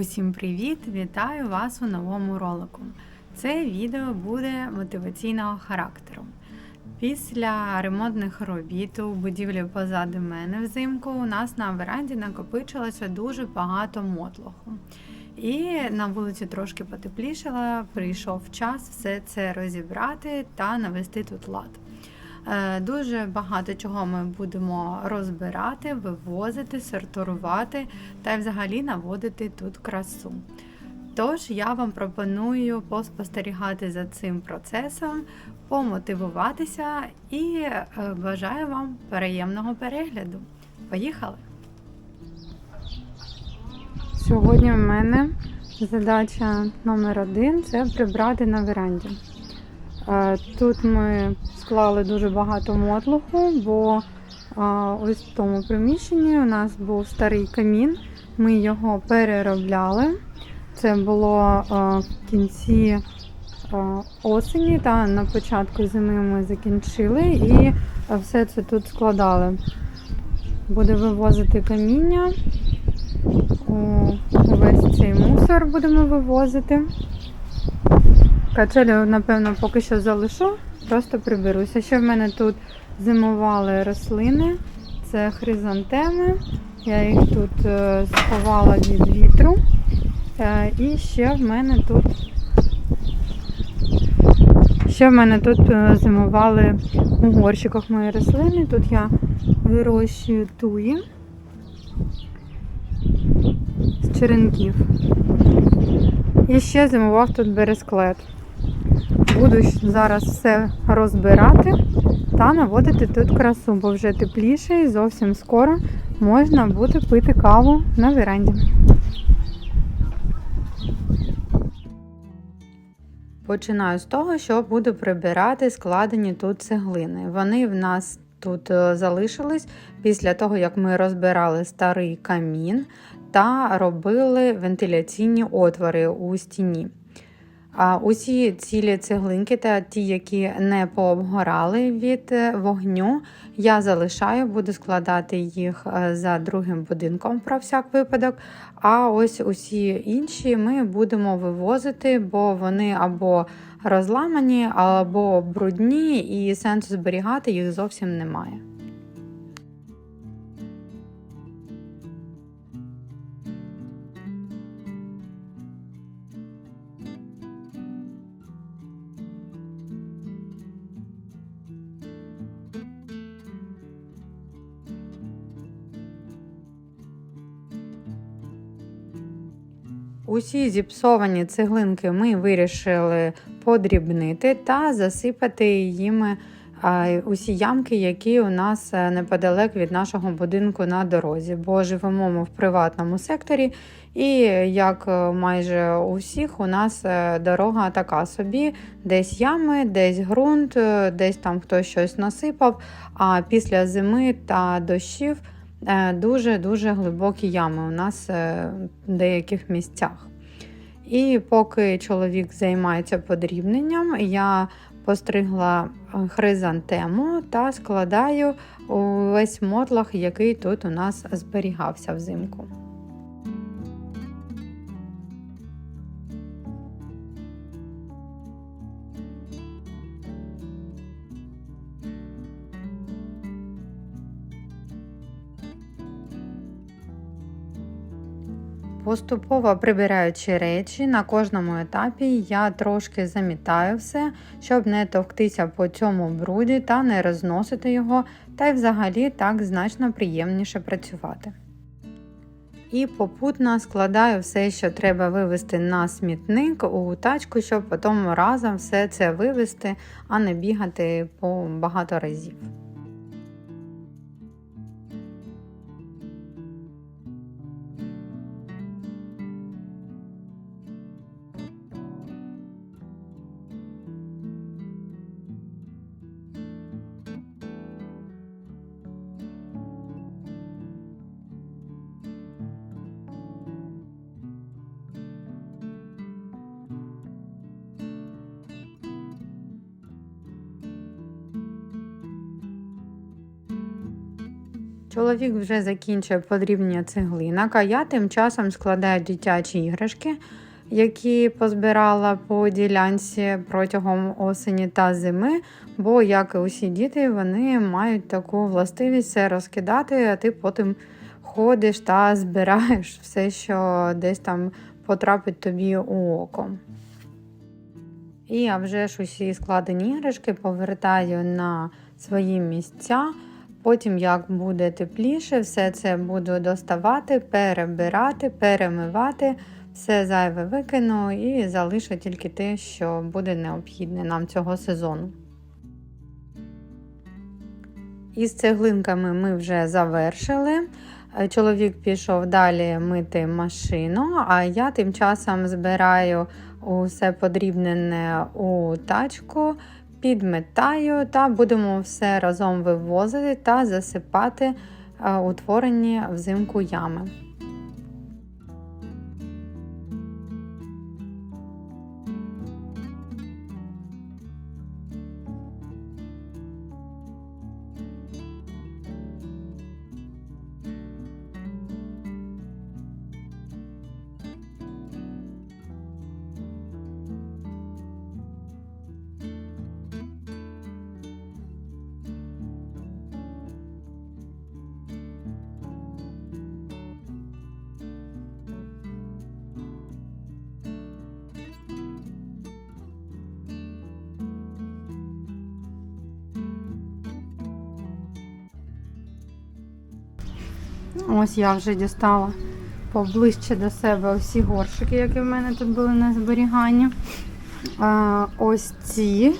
Усім привіт! Вітаю вас у новому ролику. Це відео буде мотиваційного характеру. Після ремонтних робіт у будівлі позаду мене взимку у нас на веранді накопичилося дуже багато мотлоху. І на вулиці трошки потеплішало, прийшов час все це розібрати та навести тут лад. Е, Дуже багато чого ми будемо розбирати, вивозити, сортувати та й взагалі наводити тут красу. Тож я вам пропоную поспостерігати за цим процесом, помотивуватися і е, бажаю вам приємного перегляду. Поїхали! Сьогодні в мене задача номер один це прибрати на веранді. Е, Тут ми склали дуже багато мотлуху, бо е, ось в тому приміщенні у нас був старий камін. Ми його переробляли. Це було е, в кінці осені та на початку зими ми закінчили і все це тут складали. Буде вивозити каміння. Весь цей мусор будемо вивозити. Качелю, напевно, поки що залишу, просто приберуся. Ще в мене тут зимували рослини, це хризантеми. Я їх тут е, сховала від вітру. Е, І ще в мене тут ще в мене тут е, зимували у горщиках мої рослини. Тут я вирощую туї з черенків. І ще зимував тут бересклет. Буду зараз все розбирати та наводити тут красу, бо вже тепліше і зовсім скоро можна буде пити каву на веранді. Починаю з того, що буду прибирати складені тут цеглини. Вони в нас тут е, залишились після того, як ми розбирали старий камін та робили вентиляційні отвори у стіні. А Усі цілі цеглинки та ті, які не пообгорали від е, вогню, я залишаю, буду складати їх е, за другим будинком про всяк випадок. А ось усі інші ми будемо вивозити, бо вони або розламані, або брудні, і сенсу зберігати їх зовсім немає. Усі зіпсовані цеглинки ми вирішили подрібнити та засипати їми усі ямки, які у нас е, неподалек від нашого будинку на дорозі, бо живемо ми в приватному секторі, і як е, майже у всіх, у нас е, дорога така собі: десь ями, десь ґрунт, десь там хтось щось насипав. А після зими та дощів. Дуже-дуже глибокі ями у нас в деяких місцях. І поки чоловік займається подрібненням, я постригла хризантему та складаю увесь мотлах, який тут у нас зберігався взимку. Поступово прибираючи речі, на кожному етапі я трошки замітаю все, щоб не товктися по цьому бруді та не розносити його, та й взагалі так значно приємніше працювати. І попутно складаю все, що треба вивезти на смітник у тачку, щоб потім разом все це вивезти, а не бігати по багато разів. Чоловік вже закінчив подрібнення цеглинок, а я тим часом складаю дитячі іграшки, які позбирала по ділянці протягом осені та зими. Бо, як і усі діти, вони мають таку властивість все розкидати, а ти потім ходиш та збираєш все, що десь там потрапить тобі у око. І а вже ж усі складені іграшки повертаю на свої місця. Потім, як буде тепліше, все це буду доставати, перебирати, перемивати, все зайве викину і залишу тільки те, що буде необхідне нам цього сезону. Із цеглинками ми вже завершили. Е, Чоловік пішов далі мити машину, а я тим часом збираю усе подрібнене у тачку, підметаю та будемо все разом вивозити та засипати е, утворені взимку ями. Ось я вже дістала поближче до себе усі горшики, які в мене тут були на зберіганні. Ось ці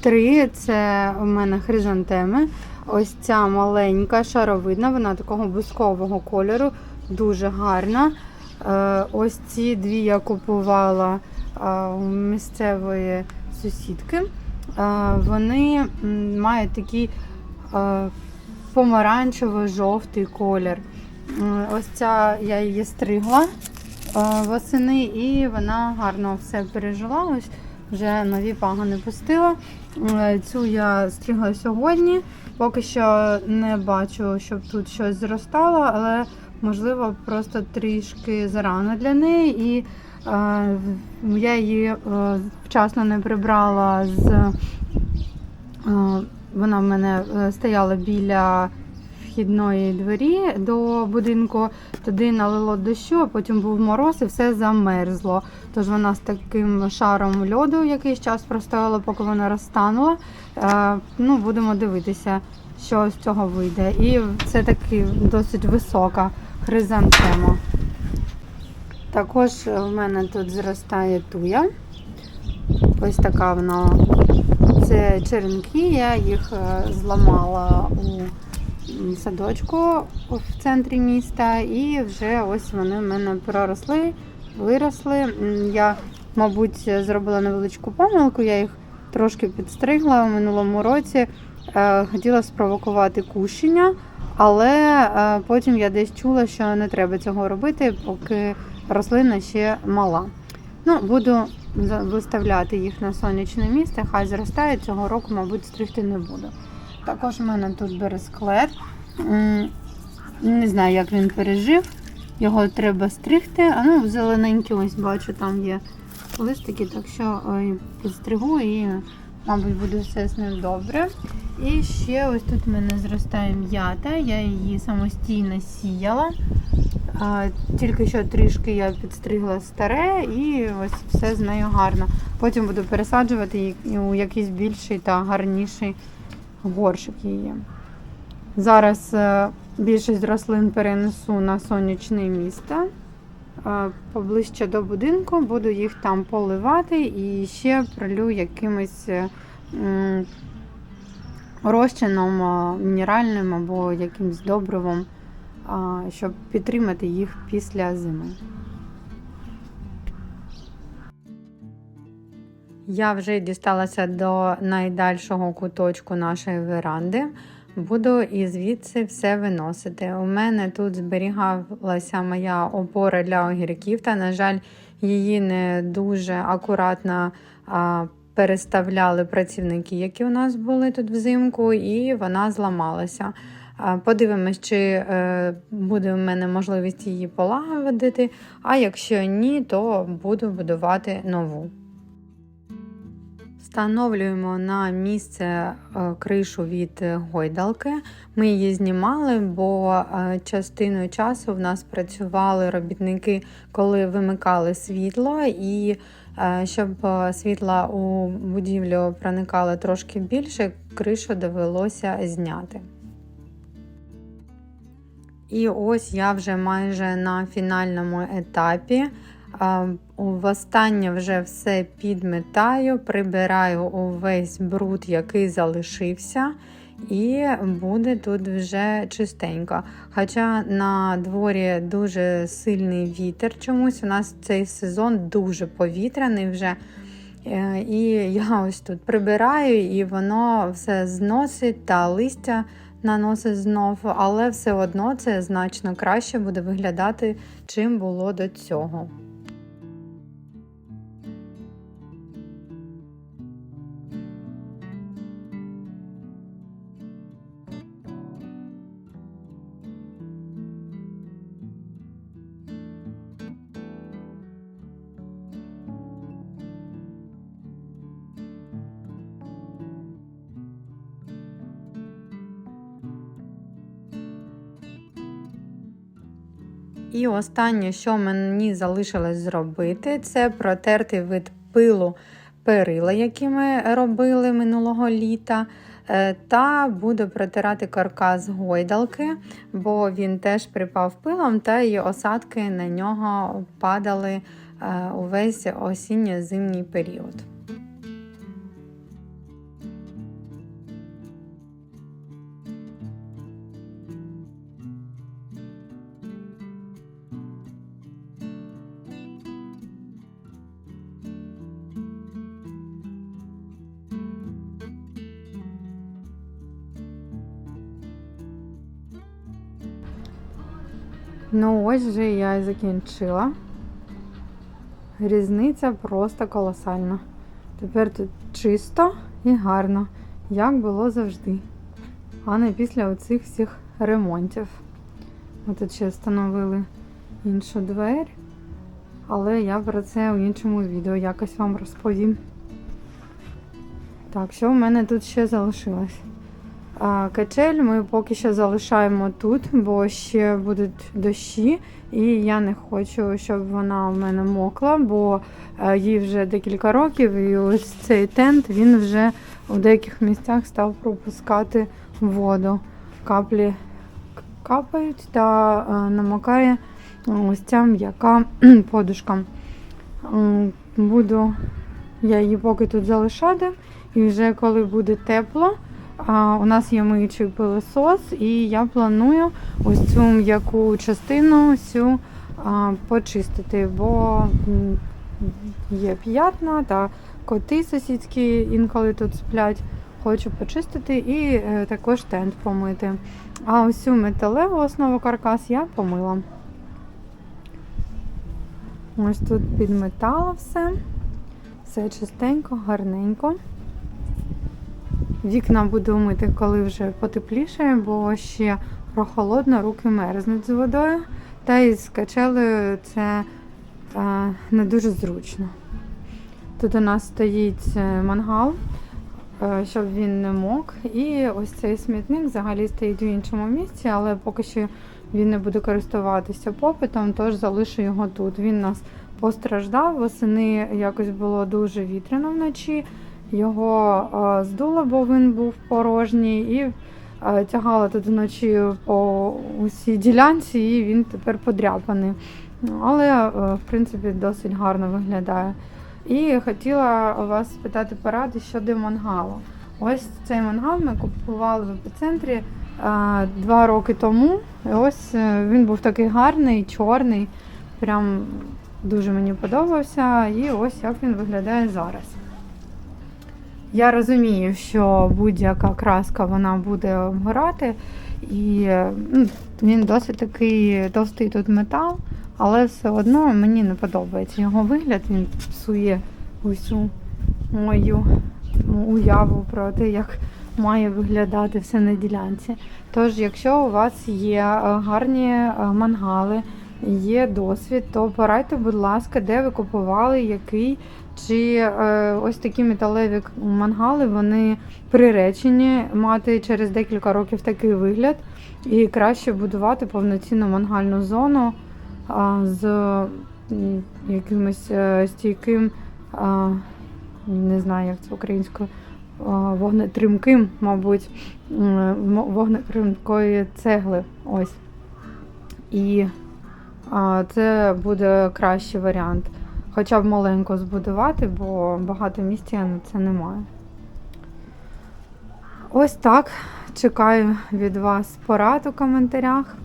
три це у мене хризантеми. Ось ця маленька, шаровидна, вона такого бускового кольору, дуже гарна. Е, Ось ці дві я купувала у місцевої сусідки. Е, Вони мають такий е, помаранчево-жовтий колір. Ось ця я її стригла е, восени, і вона гарно все пережила. Ось вже нові пагони пустила. Цю я стригла сьогодні. Поки що не бачу, щоб тут щось зростало, але можливо просто трішки зарано для неї. І е, я її е, вчасно не прибрала з. Вона в мене е, стояла біля вхідної двері до будинку. Туди налило дощу, а потім був мороз і все замерзло. Тож вона з таким шаром льоду якийсь час простояла, поки вона розтанула. Е, ну, будемо дивитися, що з цього вийде. І це таки досить висока хризантема. Також в мене тут зростає туя. Ось така вона. Це черенки, я їх е, зламала у садочку в центрі міста, і вже ось вони в мене проросли, виросли. Я, мабуть, зробила невеличку помилку, я їх трошки підстригла у минулому році. Е, Хотіла спровокувати кущення, але е, потім я десь чула, що не треба цього робити, поки рослина ще мала. Ну, буду виставляти їх на сонячне місце, хай зростає, Цього року, мабуть, стригти не буду. Також у мене тут бересклет. Не знаю, як він пережив. Його треба стригти. А ну, зелененький, ось бачу, там є листики, так що ой, підстригу і, мабуть, буде все з ним добре. І ще ось тут в мене зростає м'ята, я її самостійно сіяла. А, Тільки що трішки я підстригла старе і ось все з нею гарно. Потім буду пересаджувати її у якийсь більший та гарніший горшик її. Зараз е, більшість рослин перенесу на сонячне місце. Е, Поближче до будинку буду їх там поливати і ще пролю якимось е, розчином е, мінеральним або якимось добривом щоб підтримати їх після зими. Я вже дісталася до найдальшого куточку нашої веранди. Буду і звідси все виносити. У мене тут зберігалася моя опора для огірків, та, на жаль, її не дуже акуратно а, переставляли працівники, які у нас були тут взимку, і вона зламалася. Подивимось, чи е, буде в мене можливість її полагодити, а якщо ні, то буду будувати нову. Встановлюємо на місце е, кришу від е, гойдалки. Ми її знімали, бо е, частину часу в нас працювали робітники, коли вимикали світло, і щоб світла у будівлю проникало трошки більше, кришу довелося зняти. І ось я вже майже на фінальному етапі. Востаннє вже все підметаю, прибираю увесь бруд, який залишився, і буде тут вже чистенько. Хоча на дворі дуже сильний вітер чомусь, у нас цей сезон дуже повітряний вже. Е, І я ось тут прибираю, і воно все зносить та листя наносить знов, але все одно це значно краще буде виглядати, чим було до цього. І останнє, що мені залишилось зробити, це протерти від пилу перила, які ми робили минулого літа. Е, Та буду протирати каркас гойдалки, бо він теж припав пилом, та й осадки на нього падали е, увесь осінньо-зимній період. Ну, ось вже я і закінчила. Різниця просто колосальна. Тепер тут чисто і гарно, як було завжди. А не після оцих всіх ремонтів. Ми тут ще встановили іншу двері, але я про це у іншому відео якось вам розповім. Так, що в мене тут ще залишилось? Качель ми поки що залишаємо тут, бо ще будуть дощі, і я не хочу, щоб вона в мене мокла, бо е, їй вже декілька років, і ось цей тент він вже у деяких місцях став пропускати воду. Каплі капають та е, намокає ось ця м'яка подушка. Буду я її поки тут залишати, і вже коли буде тепло. А, у нас є миючий пилосос, і я планую ось цю м'яку частину всю а, почистити, бо є п'ятна та коти сусідські інколи тут сплять. Хочу почистити і е, також тент помити. А ось металеву основу каркас я помила. Ось тут підметала все. Все чистенько, гарненько. Вікна буду мити, коли вже потепліше, бо ще прохолодно, руки мерзнуть з водою. Та і з качелею це а, не дуже зручно. Тут у нас стоїть е, мангал, е, щоб він не мок. І ось цей смітник взагалі стоїть в іншому місці, але поки що він не буде користуватися попитом, тож залишу його тут. Він нас постраждав, восени якось було дуже вітряно вночі. Його е, здуло, бо він був порожній, і е, тягала тут вночі по усій ділянці, і він тепер подряпаний. Але, е, в принципі, досить гарно виглядає. І хотіла вас спитати поради щодо мангалу. Ось цей мангал ми купували в епіцентрі два роки тому. І ось він був такий гарний, чорний, прям дуже мені подобався. І ось як він виглядає зараз. Я розумію, що будь-яка краска вона буде обгорати, і ну, він досить такий товстий тут метал, але все одно мені не подобається його вигляд, він псує усю мою уяву про те, як має виглядати все на ділянці. Тож, якщо у вас є е, гарні е, мангали, є досвід, то порадьте, будь ласка, де ви купували, який. Чи е, ось такі металеві мангали вони приречені мати через декілька років такий вигляд, і краще будувати повноцінну мангальну зону з якимось е, стійким, не знаю, як це українською, вогнетримким, мабуть, вогнетримкої цегли. Ось. І це буде кращий варіант. Хоча б маленько збудувати, бо багато місця на це немає. Ось так. Чекаю від вас порад у коментарях.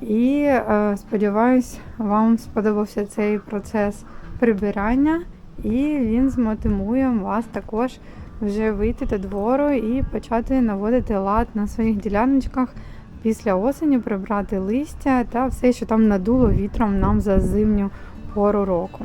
І е, сподіваюсь, вам сподобався цей процес прибирання, і він змотивує вас також вже вийти до двору і почати наводити лад на своїх діляночках після осені, прибрати листя та все, що там надуло вітром нам за зимню пору року.